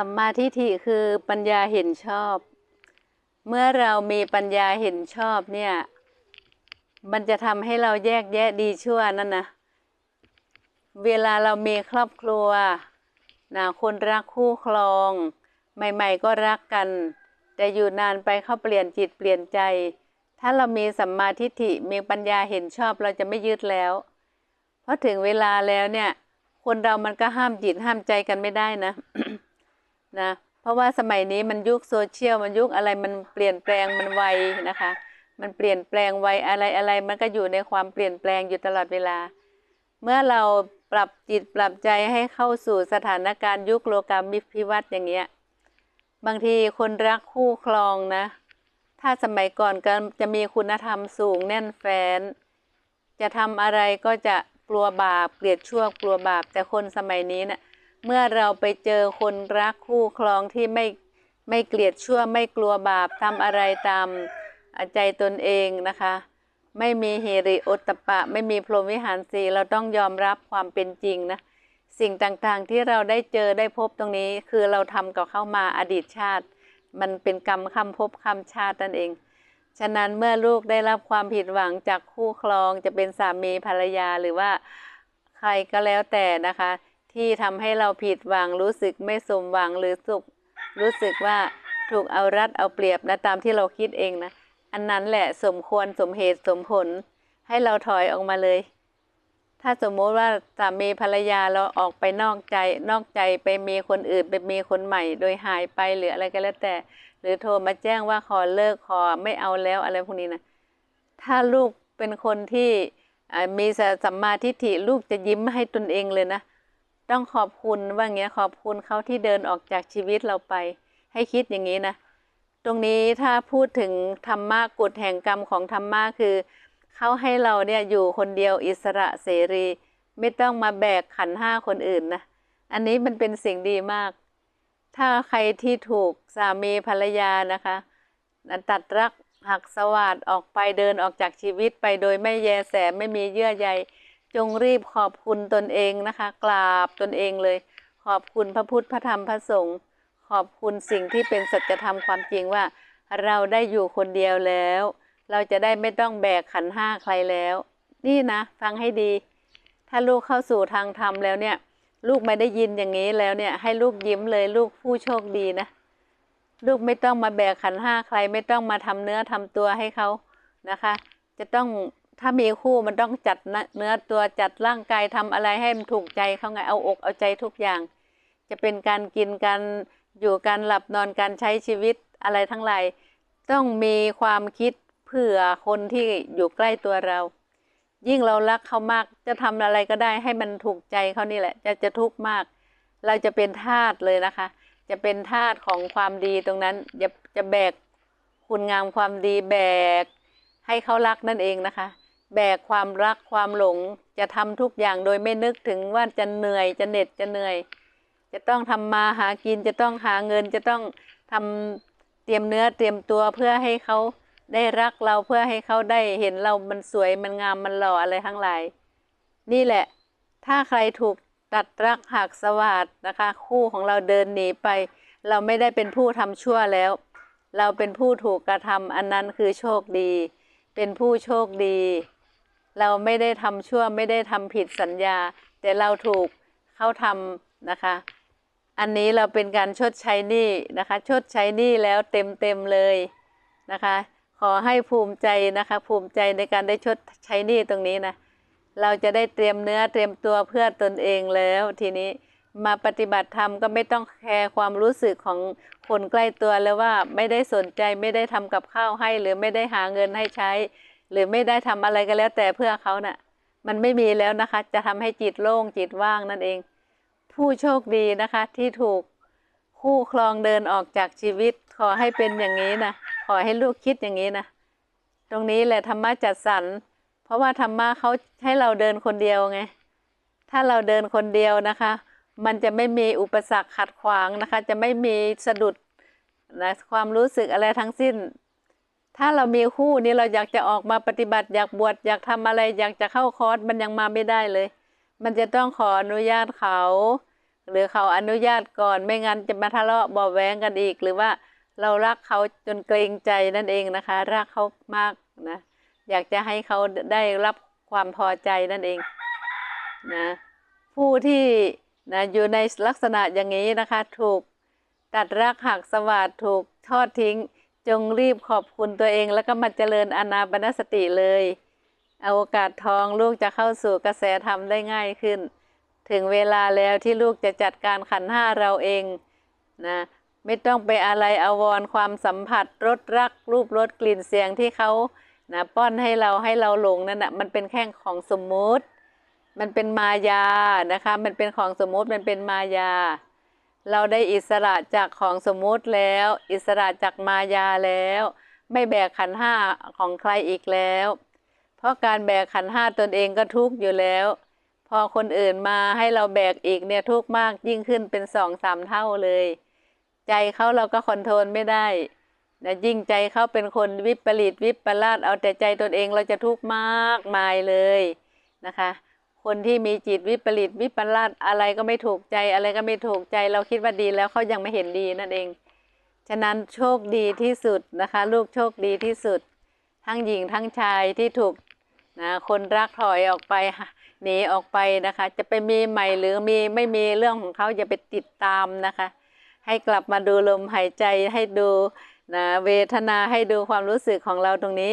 สัมมาทิฏฐิคือปัญญาเห็นชอบ เมื่อเรามีปัญญาเห็นชอบเนี่ย มันจะทำให้เราแยกแยะดีชั่วนั่นนะเวลาเรามีครอบครัวนะคนรักคู่ครอง ใหม่ ๆ ก็รักกัน แต่อยู่นานไปเขาเปลี่ยนจิตเปลี่ยนใจ ถ้าเรามีสัมมาทิฏฐิมีปัญญาเห็นชอบเราจะไม่ยึดแล้ว เพราะถึงเวลาแล้วเนี่ย คนเรามันก็ห้ามจิตห้ามใจกันไม่ได้นะ นะเพราะว่าสมัยนี้มันยุคโซเชียลมันยุคอะไรมันเปลี่ยนแปลงมันไวนะคะ มันเปลี่ยนแปลงไวอะไรอะไรมันก็อยู่ในความเปลี่ยนแปลงอยู่ตลอดเวลา เมื่อเราปรับจิตปรับใจให้เข้าสู่สถานการณ์ยุคโลกามิพิวัตน์อย่างเงี้ยบางทีคนรักคู่ครองนะ ถ้าสมัยก่อนก็จะมีคุณธรรมสูงแน่นแฟนจะทำอะไรก็จะกลัวบาปเกลียดชั่วกลัวบาปแต่คนสมัยนี้นะ่ะ เมื่อเราไปเจอคนรักคู่ครองที่ไม่ไม่เกลียดชั่วไม่กลัวบาปทำอะไรตามใจตนเองนะคะ ไม่มีเฮริโอตตปปะ ไม่มีพรหมวิหารสีเราต้องยอมรับความเป็นจริงนะสิ่งต่างๆที่เราได้เจอได้พบตรงนี้ คือเราทำกับเข้ามาอดีตชาติ มันเป็นกรรมคำพบคำชาตินั่นเอง ฉะนั้นเมื่อลูกได้รับความผิดหวังจากคู่ครองจะเป็นสามีภรรยาหรือว่าใครก็แล้วแต่นะคะ ที่ทำให้เราผิดหวังรู้สึกไม่สมหวังหรือสุขรู้สึกว่าถูกเอารัดเอาเปรียบนะตามที่เราคิดเองนะ อันนั้นแหละสมควรสมเหตุสมผล ให้เราถอยออกมาเลย ถ้าสมมติว่าสามีภรรยาเราออกไปนอกใจ นอกใจไปมีคนอื่นไปมีคนใหม่ โดยหายไปหรืออะไรก็แล้วแต่ หรือโทรมาแจ้งว่าขอเลิกขอไม่เอาแล้วอะไรพวกนี้นะถ้าลูกเป็นคนที่มีสัมมาทิฏฐิลูกจะยิ้มให้ตนเองเลยนะ ต้องขอบคุณว่าเงี้ยขอบคุณเขาที่เดินออกจากชีวิตเราไป ให้คิดอย่างนี้นะ ตรงนี้ถ้าพูดถึงธรรมะกฎแห่งกรรมของธรรมะคือเขาให้เราเนี่ยอยู่คนเดียวอิสระเสรี ไม่ต้องมาแบกขันห้าคนอื่นนะอันนี้มันเป็นสิ่งดีมาก ถ้าใครที่ถูกสามีภรรยานะคะตัดรักหักสวาดออกไปเดินออกจากชีวิตไปโดยไม่แยแสไม่มีเยื่อใย จงรีบขอบคุณตนเองนะคะ กราบตนเองเลย ขอบคุณพระพุทธพระธรรมพระสงฆ์ขอบคุณสิ่งที่เป็นสัจธรรมความจริงว่า เราได้อยู่คนเดียวแล้ว เราจะได้ไม่ต้องแบกขันห้าใครแล้ว นี่นะ ฟังให้ดี ถ้าลูกเข้าสู่ทางธรรมแล้วเนี่ย ลูกไม่ได้ยินอย่างนี้แล้วเนี่ย ให้ลูกยิ้มเลยลูกผู้โชคดีนะ ลูกไม่ต้องมาแบกขันห้าใคร ไม่ต้องมาทำเนื้อทำตัวให้เขานะคะ จะต้อง ถ้ามีคู่มันต้องจัดเนื้อตัวจัดร่างกายทำอะไรให้มันถูกใจเขาไงเอาอกเอาใจทุกอย่าง จะเป็นการกินการอยู่การหลับนอนการใช้ชีวิตอะไรทั้งหลายต้องมีความคิดเผื่อคนที่อยู่ใกล้ตัวเรา ยิ่งเรารักเขามากจะทำอะไรก็ได้ให้มันถูกใจเขานี่แหละ จะจะทุกข์มาก เราจะเป็นทาสเลยนะคะ จะเป็นทาสของความดีตรงนั้นจะจะแบกคุณงามความดีแบกให้เขารักนั่นเองนะคะ แบกความรักความหลง จะทำทุกอย่างโดยไม่นึกถึงว่าจะเหนื่อยจะเหน็ดจะเหนื่อย จะต้องทำมาหากินจะต้องหาเงินจะต้องทำเตรียมเนื้อเตรียมตัวเพื่อให้เขาได้รักเราเพื่อให้เขาได้เห็นเรามันสวยมันงามมันหล่ออะไรทั้งหลาย นี่แหละ ถ้าใครถูกตัดรักหักสวัสดนะคะ คู่ของเราเดินหนีไป เราไม่ได้เป็นผู้ทำชั่วแล้ว เราเป็นผู้ถูกกระทำอันนั้นคือโชคดี เป็นผู้โชคดี เราไม่ได้ทำชั่วไม่ได้ทำผิดสัญญา แต่เราถูกเขาทำนะคะ อันนี้เราเป็นการชดใช้หนี้นะคะ ชดใช้หนี้แล้วเต็มเต็มเลยนะคะ ขอให้ภูมิใจนะคะ ภูมิใจในการได้ชดใช้หนี้ตรงนี้นะเราจะได้เตรียมเนื้อเตรียมตัวเพื่อตนเองแล้วทีนี้มาปฏิบัติธรรมก็ไม่ต้องแคร์ความรู้สึกของคนใกล้ตัวแล้วว่าไม่ได้สนใจไม่ได้ทำกับข้าวให้หรือไม่ได้หาเงินให้ใช้ หรือไม่ได้ทำอะไรก็แล้วแต่เพื่อเขานะ่ะ มันไม่มีแล้วนะคะ จะทำให้จิตโล่งจิตว่างนั่นเอง ผู้โชคดีนะคะที่ถูกคู่ครองเดินออกจากชีวิต ขอให้เป็นอย่างนี้นะขอให้ลูกคิดอย่างนี้นะตรงนี้แหละธรรมะจัดสรรเพราะว่าธรรมะเขาให้เราเดินคนเดียวไงถ้าเราเดินคนเดียวนะคะ มันจะไม่มีอุปสรรคขัดขวางนะคะ จะไม่มีสะดุดนะความรู้สึกอะไรทั้งสิ้น ถ้าเรามีคู่นี้เราอยากจะออกมาปฏิบัติ อยากบวชอยากทำอะไร อยากจะเข้าคอร์สมันยังมาไม่ได้เลย มันจะต้องขออนุญาตเขา หรือเขาอนุญาตก่อนไม่งั้นจะมาทะเลาะบาะแว้งกันอีก หรือว่าเรารักเขาจนเกรงใจนั่นเองนะคะ รักเขามากนะอยากจะให้เขาได้รับความพอใจนั่นเองนะผู้ที่นะอยู่ในลักษณะอย่างนี้นะคะ ถูกตัดรักหักสวัสดถูกทอดทิ้ง จงรีบขอบคุณตัวเองแล้วก็มาเจริญอานาปนสติเลยเอาโอกาสทองลูกจะเข้าสู่กระแสธรรมได้ง่ายขึ้น ถึงเวลาแล้วที่ลูกจะจัดการขันห้าเราเองนะไม่ต้องไปอะไรอาวรความสัมผัสรสรักรูปรสกลิ่นเสียงที่เขานะป้อนให้เราให้เราหลงนั่นนะมันเป็นแค่ของสมมุติ มันเป็นมายานะคะ มันเป็นของสมมุติมันเป็นมายา เราได้อิสระจากของสมมุติแล้ว อิสระจากมายาแล้ว ไม่แบกขันห้าของใครอีกแล้ว เพราะการแบกขันห้าตนเองก็ทุกข์อยู่แล้ว พอคนอื่นมาให้เราแบกอีกเนี่ยทุกข์มากยิ่งขึ้นเป็นสองสามเท่าเลย ใจเขาเราก็คอนโทรลไม่ได้นะยิ่งใจเขาเป็นคนวิปริตวิปลาสเอาแต่ใจตนเองเราจะทุกข์มากมายเลยนะคะ คนที่มีจิตวิปริตวิปลาสอะไรก็ไม่ถูกใจอะไรก็ไม่ถูกใจเราคิดว่าดีแล้วเขายังไม่เห็นดีนั่นเอง ฉะนั้นโชคดีที่สุดนะคะ ลูกโชคดีที่สุด ทั้งหญิงทั้งชายที่ถูกนะคนรักถอยออกไปหนีออกไปนะคะ จะไปมีใหม่หรือมีไม่มีเรื่องของเขาอย่าไปติดตามนะคะ ให้กลับมาดูลมหายใจให้ดูนะเวทนาให้ดูความรู้สึกของเราตรงนี้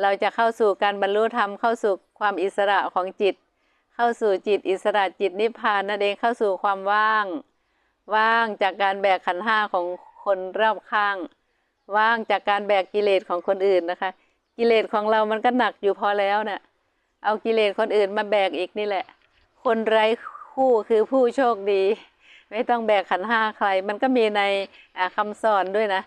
เราจะเข้าสู่การบรรลุธรรมเข้าสู่ความอิสระของจิต เข้าสู่จิตอิสระจิตนิพพานนั่นเองเข้าสู่ความว่าง ว่างจากการแบกขันห้าของคนรอบข้าง ว่างจากการแบกกิเลสของคนอื่นนะคะ กิเลสของเรามันก็หนักอยู่พอแล้วเนะ่ะเอากิเลสคนอื่นมาแบกอีกนี่แหละ คนไร้คู่คือผู้โชคดี ไม่ต้องแบกขันห้าใคร มันก็มีในอ่าคำสอนด้วยนะ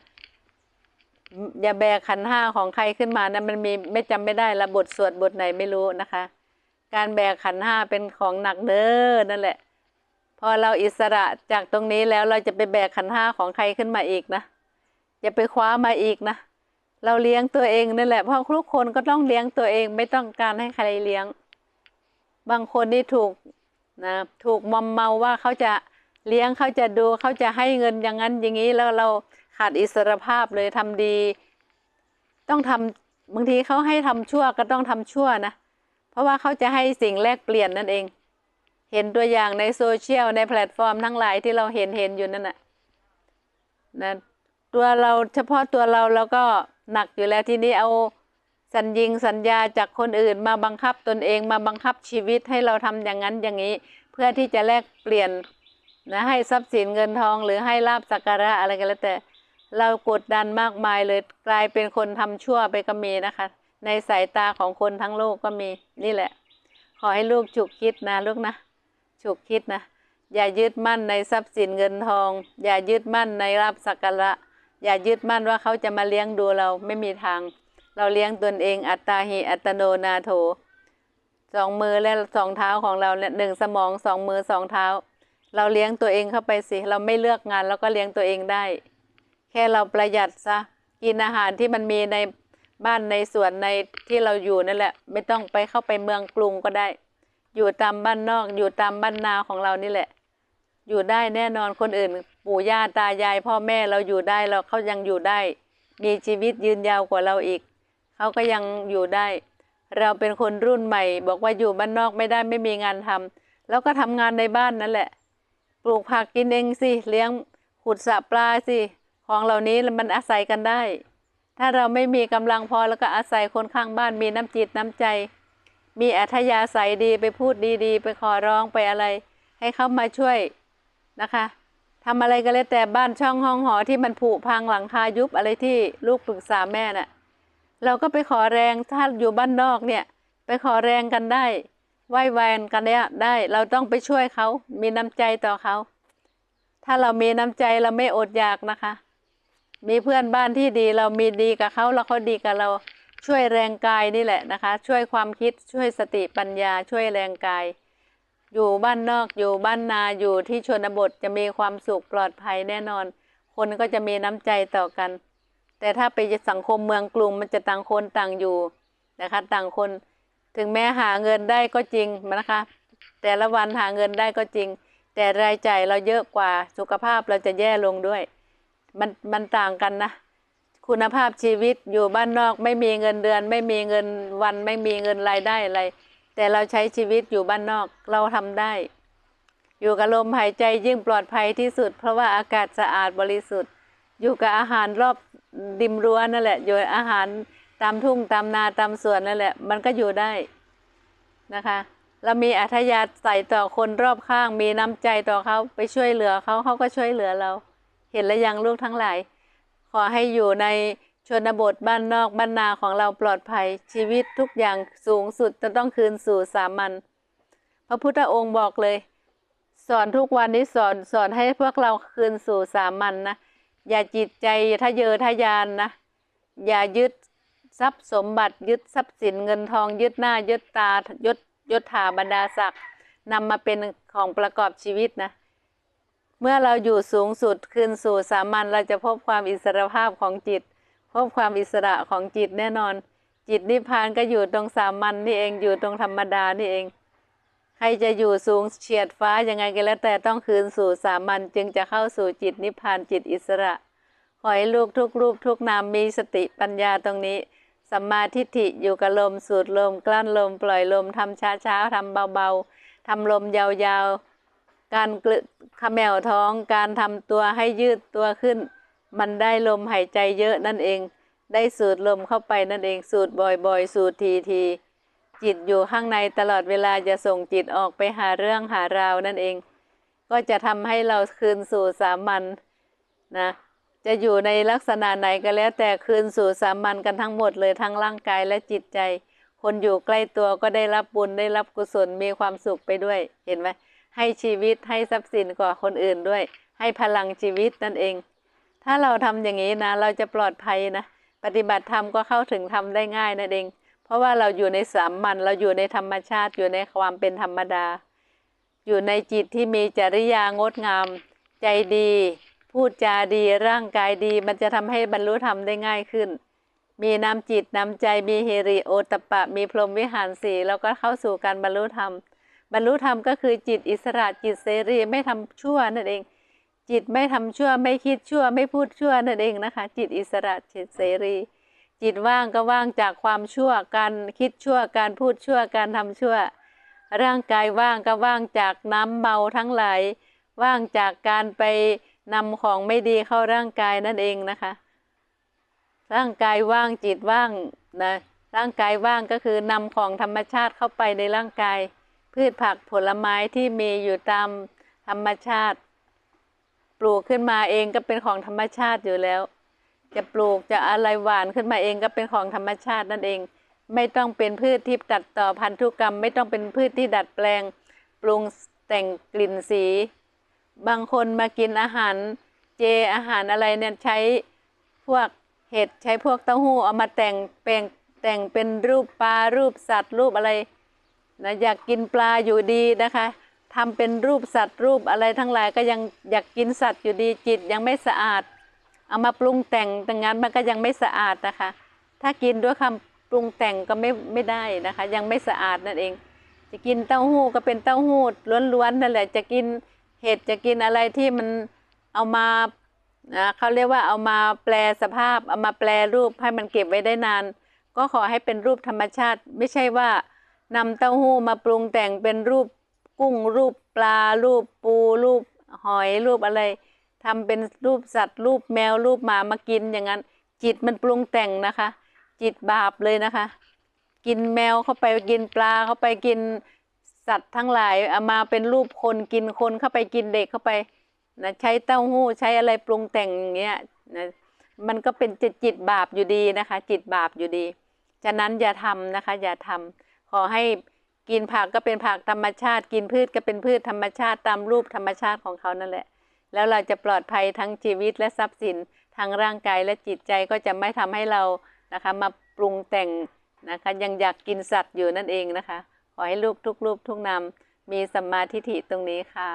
อย่าแบกขันห้าของใครขึ้นมานะมันมีไม่จำไม่ได้ละบทสวดบทไหนไม่รู้นะคะ การแบกขันห้าเป็นของหนักเด้อนั่นแหละ พอเราอิสระจากตรงนี้แล้วเราจะไปแบกขันห้าของใครขึ้นมาอีกนะอย่าไปคว้ามาอีกนะเราเลี้ยงตัวเองนั่นแหละเพราะทุกคนก็ต้องเลี้ยงตัวเองไม่ต้องการให้ใครเลี้ยง บางคนนี่ถูกนะถูกมอมเมาว่าเขาจะเลี้ยงเขาจะดูเขาจะให้เงินอย่างนั้นอย่างนี้แล้วเราขาดอิสรภาพเลยทำดี ต้องทำบางทีเขาให้ทำชั่วก็ต้องทำชั่วนะ เพราะว่าเขาจะให้สิ่งแลกเปลี่ยนนั่นเอง เห็นตัวอย่างในโซเชียลในแพลตฟอร์มทั้งหลายที่เราเห็นเห็นอยู่นั่นน่ะนะตัวเราเฉพาะตัวเราเราก็หนักอยู่แล้วทีนี้เอาสัญญิงสัญญาจากคนอื่นมาบังคับตนเองมาบังคับชีวิตให้เราทำอย่างนั้นอย่างนี้ เพื่อที่จะแลกเปลี่ยนนะให้ทรัพย์สินเงินทองหรือให้ลาบสักการะอะไรก็แล้วแต่ เรากดดันมากมายเลยกลายเป็นคนทำชั่วไปก็มีนะคะ ในสายตาของคนทั้งโลกก็มีนี่แหละ ขอให้ลูกฉุกคิดนะลูกนะ ฉุกคิดนะ อย่ายึดมั่นในทรัพย์สินเงินทอง อย่ายึดมั่นในลาบสักการะ อย่ายึดมั่นว่าเขาจะมาเลี้ยงดูเราไม่มีทาง เราเลี้ยงตนเองอัตตาหิอัตโนนาโถสองมือและสองเท้าของเราเนี่ยหนึ่งสมองสองมือสองเท้า เราเลี้ยงตัวเองเข้าไปสิเราไม่เลือกงานเราก็เลี้ยงตัวเองได้ แค่เราประหยัดซะกินอาหารที่มันมีใน บ้านในสวนในที่เราอยู่นั่นแหละ ไม่ต้องไปเข้าไปเมืองกรุงก็ได้ อยู่ตามบ้านนอก อยู่ตามบ้านนาของเรานี่แหละ อยู่ได้แน่นอนคนอื่น ปู่ย่าตายายพ่อแม่เราอยู่ได้เราเขายังอยู่ได้ มีชีวิตยืนยาวกว่าเราอีก เขาก็ยังอยู่ได้ เราเป็นคนรุ่นใหม่ บอกว่าอยู่บ้านนอกไม่ได้ไม่มีงานทำแล้วก็ทำงานในบ้านนั่นแหละ ปลูกผักกินเองสิเลี้ยงขุดสระปลาสิของเหล่านี้มันอาศัยกันได้ ถ้าเราไม่มีกำลังพอแล้วก็อาศัยคนข้างบ้านมีน้ำจิตน้ำใจ มีอัธยาศัยดีไปพูดดีๆ ไปขอร้องไปอะไร ให้เขามาช่วยนะคะทำอะไรก็แล้วแต่บ้านช่องห้องหอที่มันผุพังหลังคายุบอะไรที่ลูกปรึกษาแม่น่ะเราก็ไปขอแรงถ้าอยู่บ้านนอกเนี่ยไปขอแรงกันได้ไหว้แวนกันเนี่ยได้ เราต้องไปช่วยเขา มีน้ำใจต่อเขา ถ้าเรามีน้ำใจเราไม่อดอยากนะคะ มีเพื่อนบ้านที่ดีเรามีดีกับเขาแล้วเขาดีกับเราช่วยแรงกายนี่แหละนะคะ ช่วยความคิดช่วยสติปัญญาช่วยแรงกาย อยู่บ้านนอกอยู่บ้านนาอยู่ที่ชนบทจะมีความสุขปลอดภัยแน่นอน คนก็จะมีน้ำใจต่อกัน แต่ถ้าไปสังคมเมืองกรุงมันจะต่างคนต่างอยู่นะคะต่างคน ถึงแม้หาเงินได้ก็จริงนะคะ แต่ละวันหาเงินได้ก็จริง แต่รายจ่ายเราเยอะกว่าสุขภาพเราจะแย่ลงด้วย มันมันต่างกันนะ คุณภาพชีวิตอยู่บ้านนอกไม่มีเงินเดือน ไม่มีเงินวันไม่มีเงินรายได้อะไร แต่เราใช้ชีวิตอยู่บ้านนอกเราทำได้ อยู่กับลมหายใจยิ่งปลอดภัยที่สุด เพราะว่าอากาศสะอาดบริสุทธิ์ อยู่กับอาหารรอบริมรั้วนั่นแหละอยู่อาหารตามทุ่งตามนาตามสวนนั่นแหละ มันก็อยู่ได้นะคะเรามีอัธยาศัยต่อคนรอบข้าง มีน้ำใจต่อเขาไปช่วยเหลือเขาเขาก็ช่วยเหลือเรา เห็นแล้วยังลูกทั้งหลาย ขอให้อยู่ในชนบทบ้านนอกบ้านนาของเราปลอดภัยชีวิตทุกอย่างสูงสุดจะต้องคืนสู่สามัญพระพุทธองค์บอกเลย สอนทุกวันนี้สอนสอนให้พวกเราคืนสู่สามัญนนะอย่าจิตใจทะเยอทะยานนะ อย่ายึดทรัพย์สมบัติยึดทรัพย์สินเงินทองยึดหน้ายึดตายศยศถาบรรดาศักดิ์นำมาเป็นของประกอบชีวิตนะ เมื่อเราอยู่สูงสุดขึ้นสู่สามัญเราจะพบความอิสรภาพของจิต พบความอิสระของจิตแน่นอน จิตนิพพานก็อยู่ตรงสามัญนี่เองอยู่ตรงธรรมดานี่เอง ใครจะอยู่สูงเฉียดฟ้ายังไงก็แล้วแต่ต้องคืนสู่สามัญจึงจะเข้าสู่จิตนิพพานจิตอิสระ ขอให้ลูกทุกรูปทุกนามมีสติปัญญาตรงนี้สัมมาทิฏฐิอยู่กับลมสูดลมกลั้นลมปล่อยลมทำช้าๆทำเบาๆทำลมยาวๆ การกลืขมแมวท้องการทำตัวให้ยืดตัวขึ้น มันได้ลมหายใจเยอะนั่นเอง ได้สูดลมเข้าไปนั่นเองสูดบ่อยๆ สูดทีๆจิตอยู่ข้างในตลอดเวลาจะส่งจิตออกไปหาเรื่องหาราวนั่นเอง ก็จะทำให้เราคืนสู่สามัญนะจะอยู่ในลักษณะไหนก็แล้ว แต่คืนสู่สามัญกันทั้งหมดเลยทั้งร่างกายและจิตใจ คนอยู่ใกล้ตัวก็ได้รับบุญได้รับกุศลมีความสุขไปด้วยเห็นไหม ให้ชีวิตให้ทรัพย์สินกว่าคนอื่นด้วย ให้พลังชีวิตนั่นเอง ถ้าเราทำอย่างนี้นะ เราจะปลอดภัยนะ ปฏิบัติธรรมก็เข้าถึงธรรมได้ง่ายนั่นเอง เพราะว่าเราอยู่ในสามัญเราอยู่ในธรรมชาติอยู่ในความเป็นธรรมดา อยู่ในจิตที่มีจริยางดงาม ใจดี พูดจาดีร่างกายดี มันจะทำให้บรรลุธรรมได้ง่ายขึ้น มีน้ำจิตน้ำใจมีเฮริโอตปปะมีพรหมวิหารสีแล้วก็เข้าสู่การบรรลุธรรม บรรลุธรรมก็คือจิตอิสระจิตเสรีไม่ทำชั่วนั่นเอง จิตไม่ทำชั่วไม่คิดชั่ว ไม่พูดชั่วนั่นเองนะคะ จิตอิสระจิตเสรี จิตว่างก็ว่างจากความชั่วการคิดชั่วการพูดชั่วการทำชั่ว ร่างกายว่างก็ว่างจากน้ำเมาทั้งหลายว่างจากการไปนำของไม่ดีเข้าร่างกายนั่นเองนะคะ ร่างกายว่างจิตว่างนะร่างกายว่างก็คือนำของธรรมชาติเข้าไปในร่างกาย พืชผักผลไม้ที่มีอยู่ตามธรรมชาติ ปลูกขึ้นมาเองก็เป็นของธรรมชาติอยู่แล้ว จะปลูกจะอะไรหวานขึ้นมาเองก็เป็นของธรรมชาตินั่นเอง ไม่ต้องเป็นพืชที่ตัดต่อพันธุกรรม ไม่ต้องเป็นพืชที่ดัดแปลง ปรุงแต่งกลิ่นสี บางคนมากินอาหารเจอาหารอะไรเนี่ยใช้พวกเห็ดใช้พวกเต้าหู้เอามาแต่งแปลงแต่งเป็นรูปปลารูปสัตว์รูปอะไร นะอยากกินปลาอยู่ดีนะคะทำเป็นรูปสัตว์รูปอะไรทั้งหลายก็ยังอยากกินสัตว์อยู่ดีจิตยังไม่สะอาด เอามาปรุงแต่งแต่งั้นมันก็ยังไม่สะอาดนะคะ ถ้ากินด้วยคำปรุงแต่งก็ไม่ไม่ได้นะคะ ยังไม่สะอาดนั่นเอง จะกินเต้าหู้ก็เป็นเต้าหู้ล้วนๆนั่นแหละจะกินเห็ดจะกินอะไรที่มันเอามานะเขาเรียกว่าเอามาแปลสภาพ เอามาแปลรูปให้มันเก็บไว้ได้นาน ก็ขอให้เป็นรูปธรรมชาติ ไม่ใช่ว่า นำเต้าหู้มาปรุงแต่งเป็นรูปกุ้งรูปปลา รูปปู รูปหอยรูปอะไรทำเป็นรูปสัตว์ รูปแมวรูปหมามากินอย่างนั้น จิตมันปรุงแต่งนะคะ จิตบาปเลยนะคะ กินแมวเข้าไปกินปลาเข้าไปกินสัตว์ทั้งหลายเอามาเป็นรูปคนกินคนเข้าไปกินเด็กเข้าไปนะใช้เต้าหู้ใช้อะไรปรุงแต่งอย่างเงี้ยนะมันก็เป็นจิตจิตบาปอยู่ดีนะคะ จิตบาปอยู่ดี ฉะนั้นอย่าทำนะคะ อย่าทำ ขอให้กินผักก็เป็นผักธรรมชาติ กินพืชก็เป็นพืชธรรมชาติตามรูปธรรมชาติของเขานั่นแหละ แล้วเราจะปลอดภัยทั้งชีวิตและทรัพย์สินทางร่างกายและจิตใจก็จะไม่ทำให้เรานะคะมาปรุงแต่งนะคะยังอยากกินสัตว์อยู่นั่นเองนะคะ ขอให้ลูกทุกรูปทุกนามมีสัมมาทิฏฐิตรงนี้ค่ะ